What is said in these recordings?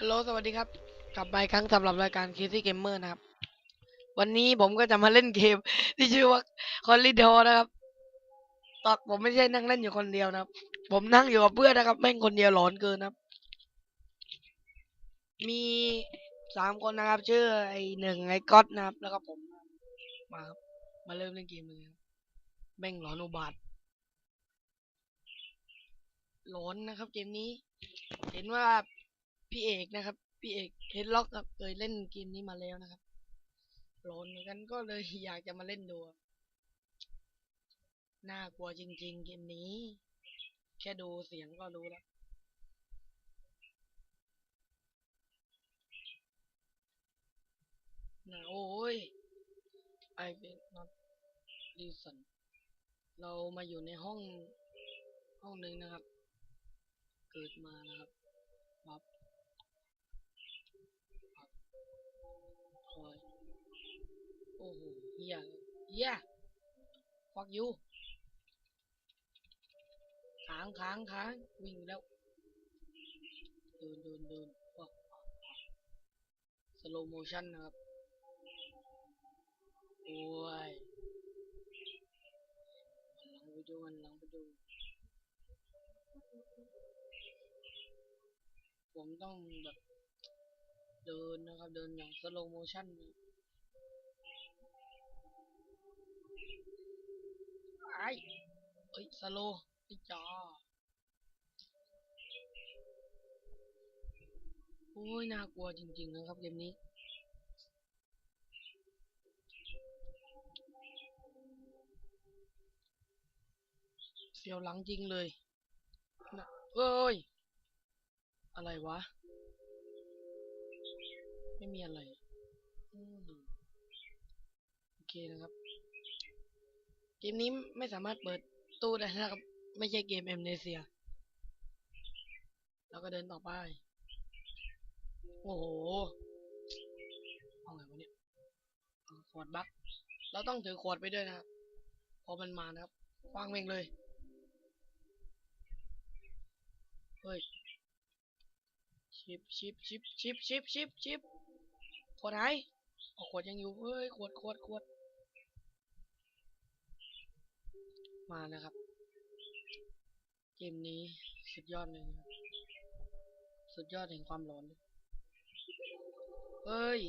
ฮัลโหลสวัสดีครับ กลับมาอีกครั้งสำหรับรายการ Casey Gamer นะครับ วันนี้ผมก็จะมาเล่นเกม ที่ชื่อว่า Corridor นะครับตอกผมไม่ใช่นั่งเล่นอยู่คนเดียวนะครับ ผมนั่งอยู่กับเพื่อนนะครับ แม่งคนเดียวหลอนเกินนะครับ มีสามคนนะครับ ชื่อไอหนึ่งไอ้ก๊อตนะครับ แล้วก็ผม มาครับ มาเริ่มเล่นเกมเลยครับแม่งหลอนอุบาทหลอนนะครับ เกมนี้ เห็นว่า พี่เอกนะครับ พี่เอกเฮดล็อกครับเคยเล่นเกมนี้มาแล้วนะครับหลอนเหมือนกันก็เลยอยากจะมาเล่นดูน่ากลัวจริง ๆ เกมนี้ แค่ดูเสียงก็รู้แล้วนะโอ้ย I will not listen เรามาอยู่ในห้องห้องหนึ่งนะครับ เกิดมานะครับปั๊บปั๊บค อย โอ้โหเฮียเฮีย fuck you ค้างค้างค้างวิ่งแล้วเดินเดินเดินว้าว slow motion นะครับ โอ้ยมันหลังไปดูมันหลังไปดู ผมต้องแบบ เดินนะครับ เดินอย่าง slow motion นไอ้เอ้ย slow ไอ้จ้าโอ้ยน่ากลัวจริง ๆ นะครับเกมนี้เสียวหลังจริงเลยนะเอ้ย อะไรวะ ไม่มีอะไรอืมโอเคนะครับ เกมนี้ไม่สามารถเปิดตู้ได้นะครับ ไม่ใช่เกมเอมเนเซีย แล้วก็เดินต่อไป โอ้โหเอาไงวะเนี่ยขวดบักเราต้องถือขวดไปด้วยนะครับพอมันมานะครับวางเมงเลย เฮ้ยชิปชิปชิปชิปชิปชิปชิป ขวดหายเอาขวดยังอยู่เฮ้ยขวดขวดขวด มานะครับ เกมนี้สุดยอดเลยนะครับสุดยอดแห่งความหลอนเฮ้ย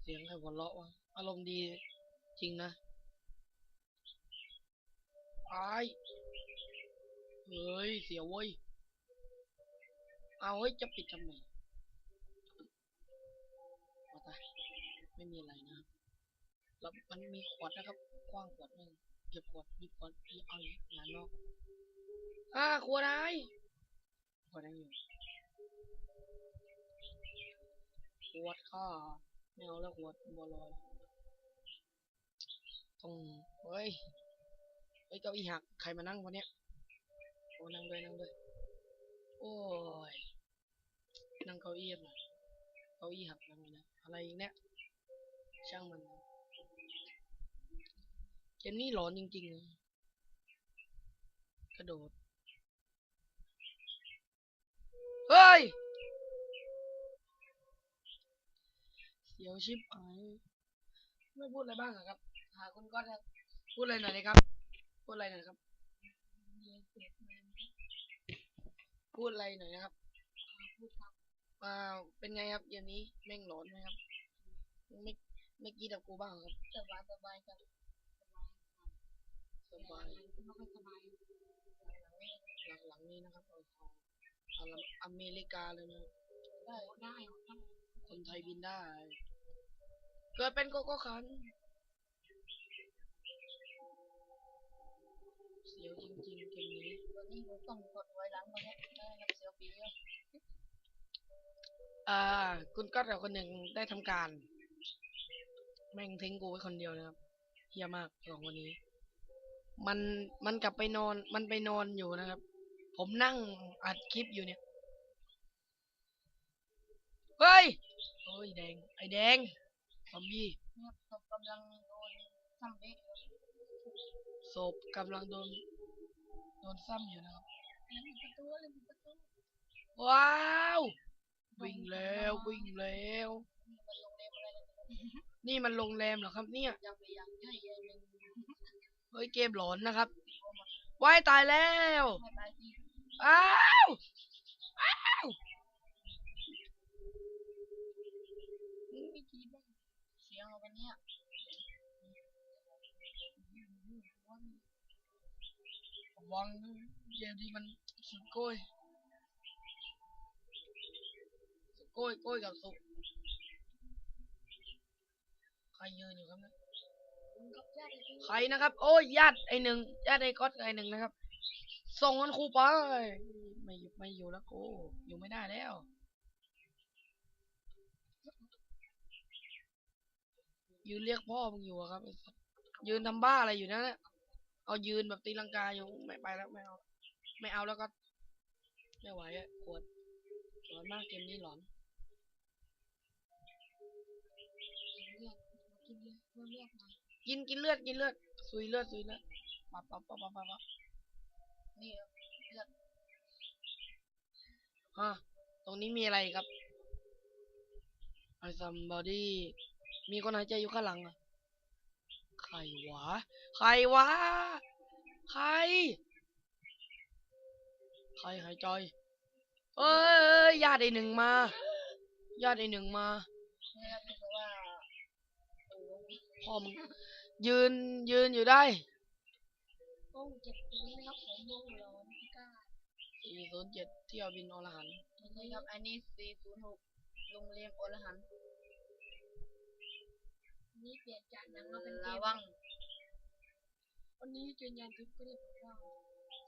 เสียงใครหัวเราะวะ อารมณ์ดีจริงนะไอ้เฮ้ย เสียวเว้ย เอาเฮ้ย จะปิดทำไม ไม่มีอะไรนะครับแล้วมันมีขวดนะครับกว้างขวดหนึงเก็บขวดหยิบขวดหยิบเอาอีกงานนอกอ่าขวดไอ้ขวดยังอยู่ขวดข้าไม่เอาแล้วขวดบัวลอยตรงเฮ้ยเฮ้ยเก้าอี้หักใครมานั่งวันเนี้ยโอ้นั่งด้วยนั่งด้วยโอ้ยนั่งเก้าอี้หน่อยเก้าอี้หักแล้วไงนะอะไรอีกเนี่ย ช่างมันเกมนี้หลอนจริงๆเลยกระโดด เฮ้ย เสียวชิบหายไม่พูดอะไรบ้างอะครับ หาคุณก้อนครับพูดอะไรหน่อยเลยครับ พูดอะไรหน่อยครับ พูดอะไรหน่อยนะครับอ่าเป็นไงครับเกมนี้แม่งหลอนไหมครับไม่ ไม่กี้ดับกูบ้างครับสบายสบายครับสบายไม่ค่อยสบายหลังนี้นะครับเอาเอาเอเมริกาเลยนะได้ได้คนไทยบินได้ เกิดเป็นโกโก้คันเสียวจริงๆเกมนี้วันนี้ผมต้องกดไว้หลังตรงนี้ได้รับเสียวปีอ่า คุณก็แต่คนหนึ่งได้ทำการ แม่งทิ้งกูไว้คนเดียวนะครับเฮียมากสองคนนี้ มันมันกลับไปนอน มันไปนอนอยู่นะครับ ผมนั่งอัดคลิปอยู่เนี่ยเฮ้ยโอ้ยแดง ไอแดงซอมบี้เนี่ยผมกำลังโดนทำเด็กศพกำลังโดนโดนซ้ำอยู่นะครับแล้วมีประตูแล้วมีประตูว้าว วิ่งแล้ววิ่งแล้ว นี่มันโรงแรมเหรอครับ เนี่ยยังไปยังใหญ่ใหญ่หนึ่งเฮ้ยเกมหลอนนะครับว้ายตายแล้วอ้าวอ้าวเสียงอะไรเนี่ยวังเกมที่มันสุดโก้ยสุดโก้ยโก้ยกับสุใครยืนอยู่ครับเนี่ยกับญาติที่ใครนะครับ โอ้ยญาติไอหนึ่งญาติไอก๊อตกับไอหนึ่งนะครับ ส่งกันครูไปไม่อยู่ไม่อยู่แล้วกูอยู่ไม่ได้แล้วยืนเรียกพ่อมึงอยู่อะครับไอ้สัสยืนทำบ้าอะไรอยู่นั่นน่ะเอายืนแบบตีลังกาอยู่ไม่ไปแล้วไม่เอา ไม่เอาแล้วก็ ไม่ไหวอะปวดหลอนมากเกมนี้หลอน กินกินเลือดกินเลือดซุยเลือดซุยเลือดปับปับปับปับปับนี่เลือดฮะตรงนี้มีอะไรครับไอ้ somebody มีคนหายใจอยู่ข้างหลังอะใครวะ ใครวะ ใคร ใครหายใจเอ้ยญาติไอหนึ่งมาญาติไอหนึ่งมา นี่ครับเพราะว่าโอ้โห พ่ อมึงยืนยืนอยู่ได้โอ้เจ็บตรงนี้นะครับผมโมโหร้อนพี่ก้า407เที่ยวบินอรหันต์นี่ครับอันนี้406โรงเรียนอรหันต์นี่เปลี่ยนจากหนังมาเป็นเกระมวังวันนี้เจนยานทิพย์ก็ได้บอกว่า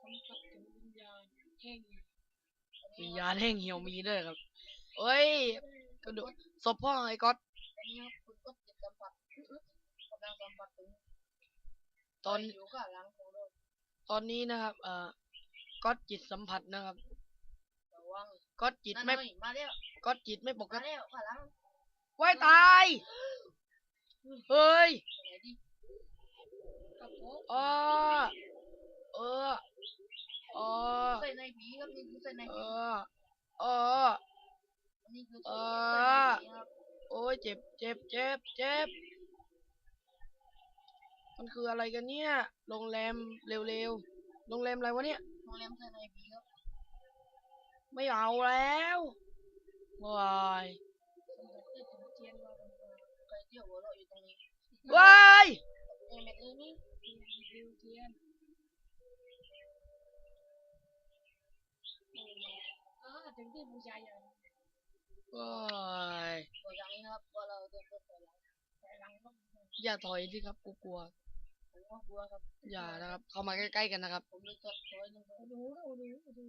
สัมผัสถึงวิญญาณแห่งวิญญาณแห่งเหี่ยวมีด้วยครับเอ้ยกระดูกศพพ่อไอ้ก๊อตอันนี้ครับคุณก็จิตสัมผัส กำลังสัมผัสถึงตอนอยู่ข้างหลังของเราตอนนี้นะครับ เอ่อก๊อตจิตสัมผัสนะครับระวังก๊อตจิตนั่นไม่เลยมาแล้วก๊อตจิตไม่ปกมาติแล้วข้างหลังว้ายตาย เฮ้ยไปไหนดิกับโป๊ะอ้อเออเออใส่ในผีครับนี่คือใส่ในเอผีอเอออันนี้คือเอใส่อในผีครับโอ้ยเจ็บเจ็บเจ็บเจ็บ มันคืออะไรกันเนี่ย โรงแรมเร็วๆ โรงแรมอะไรวะเนี่ย โรงแรมใส่ในผีครับ ไม่เอาแล้วว้ายได้ถึงเทียนมาเป็นตัวใครเที่ยวหัวเราะอยู่ตรงนี้ว้ายเอ็มเอ็มนี่เทียนดิวเทียนอ่าถึงที่บูชาอย่างว้ายตัวอย่างนี้ครับว่าเราจะตัวตัวหลังแต่หลังก็อย่าถอยสิครับ กูกลัว ผมก็กลัวครับอย่านะครับ เข้ามาใกล้ๆกันนะครับ ผมเลยจัดถอยหนึงครับดูดูดูดู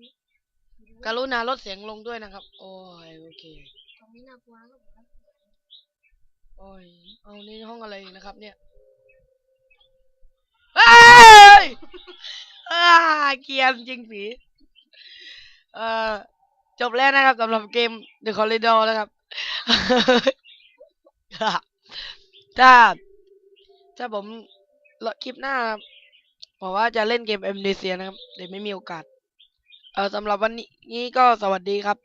กรุณาลดเสียงลงด้วยนะครับ โอ้ยโอเค ตรงนี้น่ากลัวนะครับผมโอ้ยเอานี่ห้องอะไรอีกนะครับ เนี่ยเอ้ยอ่าเกรียนจริงผีเอ่อจบแล้วนะครับสำหรับเกม The Corridor นะครับ ถ้าถ้าผม คลิปหน้าบอกว่าจะเล่นเกมเอ็มดีเซียนะครับ เดี๋ยวไม่มีโอกาส เออสำหรับวันนี้ก็สวัสดีครับ